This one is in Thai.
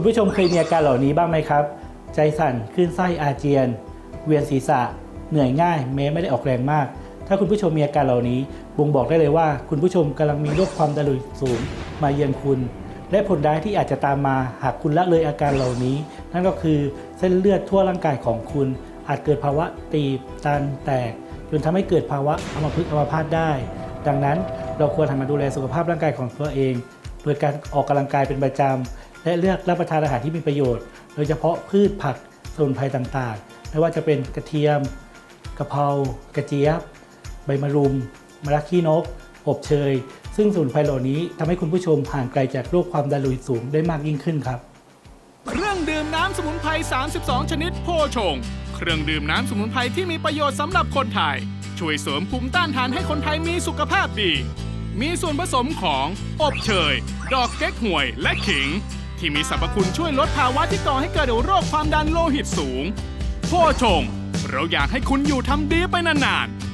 คุณผู้ชมเคยมีอาการเหล่านี้บ้างไหมครับ ใจสั่นคลื่นไส้อาเจียน เวียนศีรษะ เหนื่อยง่ายแม้ไม่ได้ออกแรงมาก ถ้าคุณผู้ชมมีอาการเหล่านี้บ่งบอกได้เลยว่า คุณผู้ชมกำลังมีโรคความดันโลหิตสูงมาเยือนคุณ และผลร้ายที่อาจจะตามมาหากคุณละเลยอาการเหล่านี้ นั่นก็คือเส้นเลือดทั่วร่างกายของคุณ อาจเกิดภาวะตีบตันแตก จนทำให้เกิดภาวะอัมพฤกษ์อัมพาตได้ ดังนั้นเราควรหันมาดูแลสุขภาพร่างกายของตัวเอง โดยการออกกำลังกายเป็นประจำ และเลือกรับประทานอาหารที่มีประโยชน์ โดยเฉพาะพืชผักสมุนไพรต่างๆ ไม่ว่าจะเป็นกระเทียมกะเพรากระเจี๊ยบ ใบมะรุมมะระขี้นก อบเชย ซึ่งสมุนไพรเหล่านี้ทำให้คุณผู้ชมห่างไกลจากโรคความดันโลหิตสูงได้มากยิ่งขึ้นครับ เครื่องดื่มน้ำสมุนไพร 32 ชนิดโพชง เครื่องดื่มน้ำสมุนไพรที่มีประโยชน์สำหรับคนไทย ช่วยเสริมภูมิต้านทานให้คนไทยมีสุขภาพดี มีส่วนผสมของอบเชย ดอกเก๊กฮวย และขิง ที่มีสรรพคุณช่วยลดภาวะที่ก่อให้เกิดโรคความดันโลหิตสูง โพชง เราอยากให้คุณอยู่ทำดีไปนานๆ